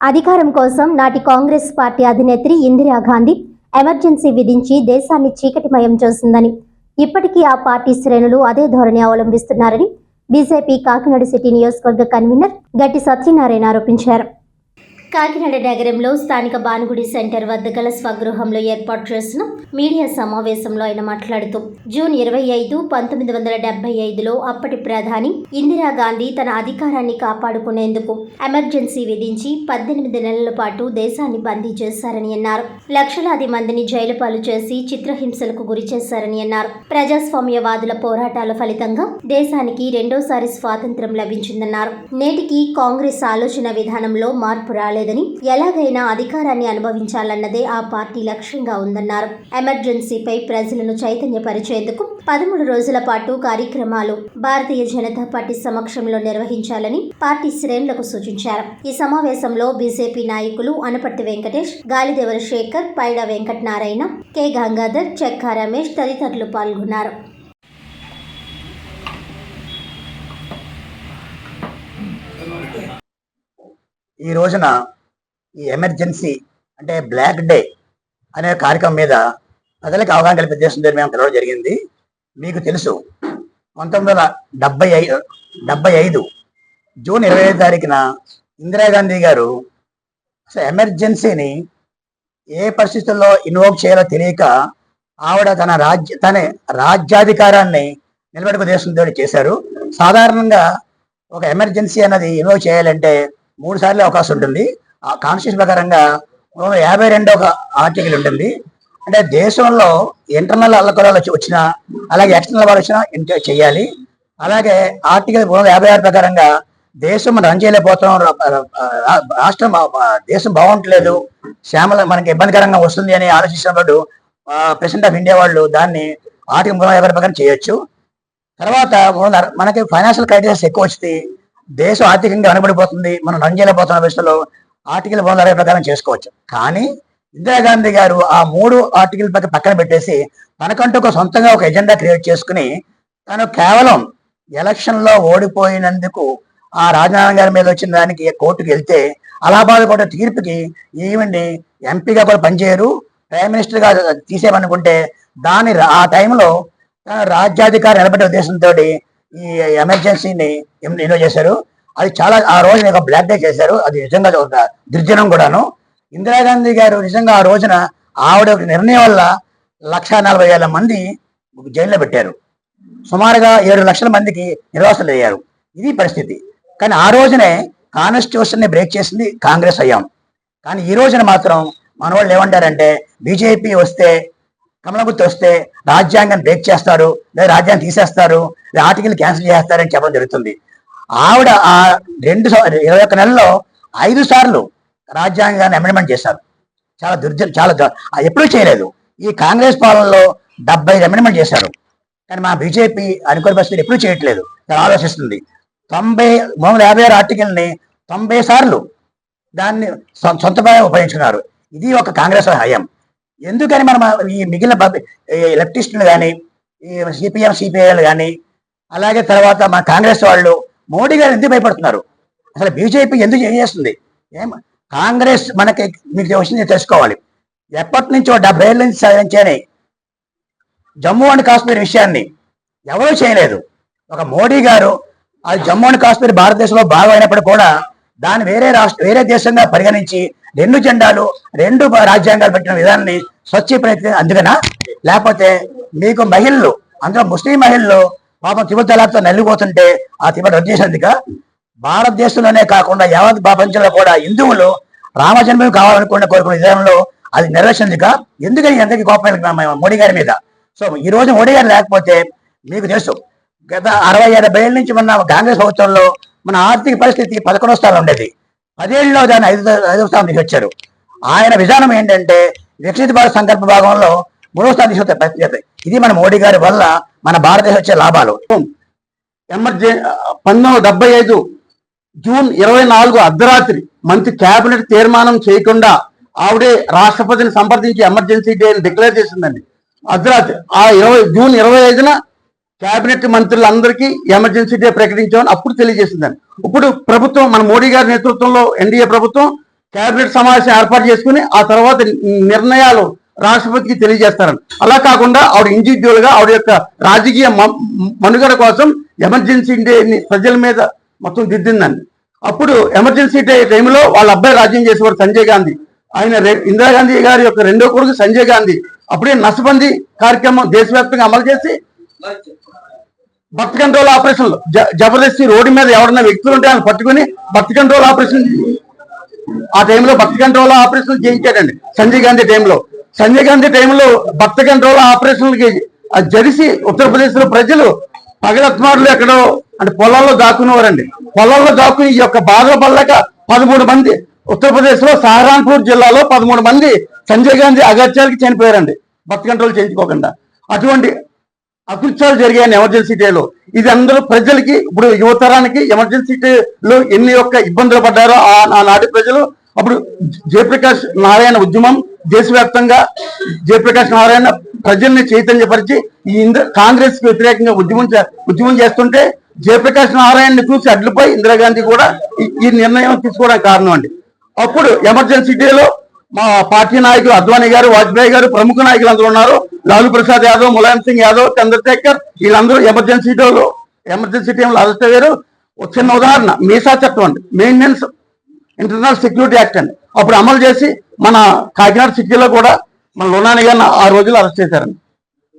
అధికారం కోసం నాటి కాంగ్రెస్ పార్టీ అధినేత్రి ఇందిరాగాంధీ ఎమర్జెన్సీ విధించి దేశాన్ని చీకటిమయం చేసిందని. ఇప్పటికీ ఆ పార్టీ శ్రేణులు అదే ధోరణి అవలంబిస్తున్నారని బీజేపీ కాకినాడ సిటీ నియోజకవర్గ కన్వీనర్ గట్టి సత్యనారాయణ ఆరోపించారు. కాకినాడ నగరంలో స్థానిక బానుగుడి సెంటర్ వద్ద గల స్వగృహంలో ఏర్పాటు చేసిన మీడియా సమావేశంలో ఆయన మాట్లాడుతూ జూన్ ఇరవై ఐదు పంతొమ్మిది వందల డెబ్బై ఐదులో అప్పటి ప్రధాని ఇందిరాగాంధీ తన అధికారాన్ని కాపాడుకునేందుకు ఎమర్జెన్సీ విధించి పద్దెనిమిది నెలల పాటు దేశాన్ని బందీ చేశారని అన్నారు. లక్షలాది మందిని జైలు పాలు చేసి చిత్రహింసలకు గురి చేశారని అన్నారు. ప్రజాస్వామ్యవాదుల పోరాటాల ఫలితంగా దేశానికి రెండోసారి స్వాతంత్ర్యం లభించిందన్నారు. నేటికి కాంగ్రెస్ ఆలోచన విధానంలో మార్పు లేదని ఎలాగైనా అధికారాన్ని అనుభవించాలన్నదే ఆ పార్టీ లక్ష్యంగా ఉందన్నారు. ఎమర్జెన్సీపై ప్రజలను చైతన్యపరిచేందుకు పదమూడు రోజుల పాటు కార్యక్రమాలు భారతీయ జనతా పార్టీ సమక్షంలో నిర్వహించాలని పార్టీ శ్రేణులకు సూచించారు. ఈ సమావేశంలో బీజేపీ నాయకులు అనపర్తి వెంకటేష్ గాలిదేవర శేఖర్ పైడ వెంకటనారాయణ కె గంగాధర్ చెక్కా రమేష్ తదితరులు పాల్గొన్నారు. ఈ రోజున ఈ ఎమర్జెన్సీ అంటే బ్లాక్ డే అనే కార్యక్రమం మీద ప్రజలకు అవగాహన కల్పించే ఉద్దేశంతో మేము తెలవడం జరిగింది. మీకు తెలుసు పంతొమ్మిది వందల డెబ్బై ఐదు డెబ్బై ఐదు జూన్ ఇరవై ఐదు తారీఖున ఇందిరాగాంధీ గారు అసలు ఎమర్జెన్సీని ఏ పరిస్థితుల్లో ఇన్వోక్ చేయాలో తెలియక ఆవిడ తన రాజ్య తన రాజ్యాధికారాన్ని నిలబెట్టుకు ఉద్దేశంతో చేశారు. సాధారణంగా ఒక ఎమర్జెన్సీ అన్నది ఇన్వోక్ చేయాలంటే మూడు సార్లు అవకాశం ఉంటుంది. ఆ కాన్స్టిట్యూషన్ ప్రకారంగా యాభై రెండో ఒక ఆర్టికల్ ఉంటుంది. అంటే దేశంలో ఇంటర్నల్ అల్లకొలాలు వచ్చినా అలాగే ఎక్స్టర్నల్ వాళ్ళు వచ్చినా ఇంట చేయాలి. అలాగే ఆర్టికల్ మూడు వందల యాభై ఆరు ప్రకారంగా దేశం మనం రన్ చేయలేకపోతున్నాం. రాష్ట్రం దేశం బాగుంటలేదు. శ్యామల మనకి ఇబ్బందికరంగా వస్తుంది అని ఆలోచించినప్పుడు ప్రెసిడెంట్ ఆఫ్ ఇండియా వాళ్ళు దాన్ని ఆర్టికల్ మూడు వందల యాభై ప్రకారం చేయొచ్చు. తర్వాత మనకి ఫైనాన్షియల్ క్రైటర్స్ ఎక్కువ వస్తే దేశం ఆర్థికంగా వెనబడిపోతుంది మనం రన్ చేయలేకపోతున్న విషయంలో ఆర్టికల్ మూడు అరవై ప్రకారం చేసుకోవచ్చు. కానీ ఇందిరాగాంధీ గారు ఆ మూడు ఆర్టికల్ పక్క- పక్కన పెట్టేసి తనకంటూ ఒక సొంతంగా ఒక ఎజెండా క్రియేట్ చేసుకుని తను కేవలం ఎలక్షన్లో ఓడిపోయినందుకు ఆ రాజనారాయణ గారి మీద వచ్చిన దానికి కోర్టుకు వెళ్తే అలహాబాద్ కోర్టు తీర్పుకి ఈవెండి ఎంపీగా కూడా పనిచేయరు ప్రైమ్ మినిస్టర్గా తీసేయమనుకుంటే దాని ఆ టైంలో రాజ్యాధికారి నిలబడే ఉద్దేశంతో ఈ ఎమర్జెన్సీని ఎన్నో చేశారు? అది చాలా ఆ రోజున ఒక బ్లాక్ డే చేశారు. అది నిజంగా ఒక దుర్జనం కూడాను. ఇందిరాగాంధీ గారు నిజంగా ఆ రోజున ఆవిడ నిర్ణయం వల్ల లక్ష నలభై వేల మంది జైల్లో పెట్టారు. సుమారుగా ఏడు లక్షల మందికి నిర్వాసులు అయ్యారు. ఇది పరిస్థితి. కానీ ఆ రోజునే కాన్స్టిట్యూషన్ని బ్రేక్ చేసింది కాంగ్రెస్ అయ్యాం. కానీ ఈ రోజున మాత్రం మన వాళ్ళు ఏమంటారంటే బీజేపీ వస్తే కమల గుర్తు వస్తే రాజ్యాంగం బ్రేక్ చేస్తారు లేదా రాజ్యాంగం తీసేస్తారు లేదా ఆర్టికల్ క్యాన్సిల్ చేస్తారని చెప్పడం జరుగుతుంది. ఆవిడ ఆ రెండు ఇరవై ఒక్క నెలలో ఐదు సార్లు రాజ్యాంగాన్ని అమెండ్మెంట్ చేశారు. చాలా దుర్జ చాలా ఎప్పుడూ చేయలేదు. ఈ కాంగ్రెస్ పాలనలో డెబ్బై అమెండ్మెంట్ చేశారు. కానీ మా బీజేపీ అనుకునే పరిస్థితులు ఎప్పుడూ చేయట్లేదు. దాన్ని ఆలోచిస్తుంది. తొంభై మూడు వందల యాభై ఆరు ఆర్టికల్ని తొంభై సార్లు దాన్ని సొ- ఉపయోగించుకున్నారు. ఇది ఒక కాంగ్రెస్ హయం. ఎందుకని మనం ఈ మిగిలిన లెఫ్టిస్టులు కానీ ఈ సిపిఎం సిపిఐలు కానీ అలాగే తర్వాత మన కాంగ్రెస్ వాళ్ళు మోడీ గారు ఎందుకు భయపడుతున్నారు? అసలు బీజేపీ ఎందుకు ఏం చేస్తుంది? ఏం కాంగ్రెస్ మనకి మీకు వచ్చింది తెలుసుకోవాలి. ఎప్పటి నుంచో డెబ్బై ఏళ్ళ నుంచి సాధించని జమ్మూ అండ్ కాశ్మీర్ విషయాన్ని ఎవరూ చేయలేదు. ఒక మోడీ గారు ఆ జమ్మూ అండ్ కాశ్మీర్ భారతదేశంలో భాగం అయినప్పుడు కూడా దాన్ని వేరే రాష్ట్ర వేరే దేశంగా పరిగణించి రెండు జెండాలు రెండు రాజ్యాంగాలు పెట్టిన విధానాన్ని స్వచ్ఛ ప్రయత్నం అందుకనా? లేకపోతే మీకు మహిళలు అందులో ముస్లిం మహిళలు పాపం తిరుపతి తలాక్తో నలిగిపోతుంటే ఆ తిరుపతి రద్దు చేసేందుక భారతదేశంలోనే కాకుండా యావత్ ప్రపంచంలో కూడా హిందువులు రామజన్మం కావాలనుకున్న కోరుకున్న విధానంలో అది నెరవేర్చేందుక ఎందుకని ఎంతకి కోపం మోడీ గారి మీద? సో ఈ రోజు మోడీ గారు లేకపోతే మీకు తెలుసు గత అరవై డెబ్బై ఏళ్ళ నుంచి మన కాంగ్రెస్ ప్రభుత్వంలో మన ఆర్థిక పరిస్థితి పదకొండవ స్థానం ఉండేది. పదేళ్ళలో దాన్ని ఐదు ఐదవ స్థానం తీసుకొచ్చారు ఆయన విధానం ఏంటంటే వికసిత భారత సంకల్ప భాగంలో మూడవ స్థానం తీసుకొచ్చే ప్రయత్నం చేస్తాయి ఇది మన మోడీ గారి వల్ల మన భారతదేశం వచ్చే లాభాలు. ఎమర్జెన్ పంతొమ్మిది డెబ్బై ఐదు జూన్ ఇరవై నాలుగు అర్ధరాత్రి మంత్రి కేబినెట్ తీర్మానం చేయకుండా ఆవిడే రాష్ట్రపతిని సంప్రదించి ఎమర్జెన్సీ డే డిక్లేర్ చేసిందండి. అర్ధరాత్రి ఆ ఇరవై జూన్ ఇరవై ఐదున కేబినెట్ మంత్రులందరికీ ఎమర్జెన్సీ డే ప్రకటించామని అప్పుడు తెలియజేసిందని. ఇప్పుడు ప్రభుత్వం మన మోడీ గారి నేతృత్వంలో ఎన్డీఏ ప్రభుత్వం కేబినెట్ సమావేశం ఏర్పాటు చేసుకుని ఆ తర్వాత నిర్ణయాలు రాష్ట్రపతికి తెలియజేస్తారని. అలా కాకుండా ఆవిడ ఇండివిజువల్గా ఆవిడ యొక్క రాజకీయ మ- మనుగడ కోసం ఎమర్జెన్సీ డేని ప్రజల మీద మొత్తం దిద్దిందండి అప్పుడు ఎమర్జెన్సీ డే టైంలో వాళ్ళ అబ్బాయి రాజ్యం చేసేవారు సంజయ్ గాంధీ. ఆయన ఇందిరాగాంధీ గారి యొక్క రెండో కొడుకు సంజయ్ గాంధీ. అప్పుడే నసబందీ కార్యక్రమం దేశవ్యాప్తంగా అమలు చేసి బర్త్ కంట్రోల్ ఆపరేషన్లు. జబర్దస్తి రోడ్డు మీద ఎవరన్నా వ్యక్తులు ఉంటే ఆయన పట్టుకుని బర్త్ కంట్రోల్ ఆపరేషన్ ఆ టైంలో బర్త్ కంట్రోల్ ఆపరేషన్ చేయించాడండి. సంజయ్ గాంధీ టైంలో. సంజయ్ గాంధీ టైంలో బర్త్ కంట్రోల్ ఆపరేషన్లకి జరిసి ఉత్తరప్రదేశ్లో ప్రజలు పగలత్మారులు ఎక్కడో అంటే పొలాల్లో దాక్కునేవారండి. పొలాల్లో దాక్కుని ఈ యొక్క బాధల పడలేక పదమూడు మంది ఉత్తరప్రదేశ్లో సహరాన్పూర్ జిల్లాలో పదమూడు మంది సంజయ్ గాంధీ అగత్యాలకి చనిపోయారండి. బర్త్ కంట్రోల్ చేయించుకోకుండా. అటువంటి అకృత్యాలు జరిగాయని ఎమర్జెన్సీ డేలో ఇది అందరూ ప్రజలకి ఇప్పుడు యువతరానికి ఎమర్జెన్సీ డేలో ఎన్ని యొక్క ఇబ్బందులు పడ్డారో ఆ- ఆనాటి ప్రజలు. అప్పుడు జయప్రకాష్ నారాయణ ఉద్యమం దేశవ్యాప్తంగా జయప్రకాష్ నారాయణ ప్రజల్ని చైతన్యపరిచి ఈ కాంగ్రెస్కి వ్యతిరేకంగా ఉద్యమం చే- ఉద్యమం చేస్తుంటే జయప్రకాష్ నారాయణని చూసి అడ్లుపై ఇందిరాగాంధీ కూడా ఈ- ఈ నిర్ణయం తీసుకోవడానికి కారణం అండి. అప్పుడు ఎమర్జెన్సీ డేలో మా పార్టీ నాయకులు అద్వానీ గారు వాజ్పేయి గారు ప్రముఖ నాయకులు అందరూ ఉన్నారు. లాలూ ప్రసాద్ యాదవ్ ములాయం సింగ్ యాదవ్ చంద్రశేఖర్ వీళ్ళందరూ ఎమర్జెన్సీ డేలో ఎమర్జెన్సీ టైంలో అరెస్ట్ అయ్యారు చిన్న ఉదాహరణ మీసా చట్టం అండి. మెయింటెనెన్స్ ఇంటర్నల్ సెక్యూరిటీ యాక్ట్ అండి. అప్పుడు అమలు చేసి మన కాకినాడ సిటీలో కూడా మన లోనాని గారిని ఆ రోజులు అరెస్ట్ చేశారండి.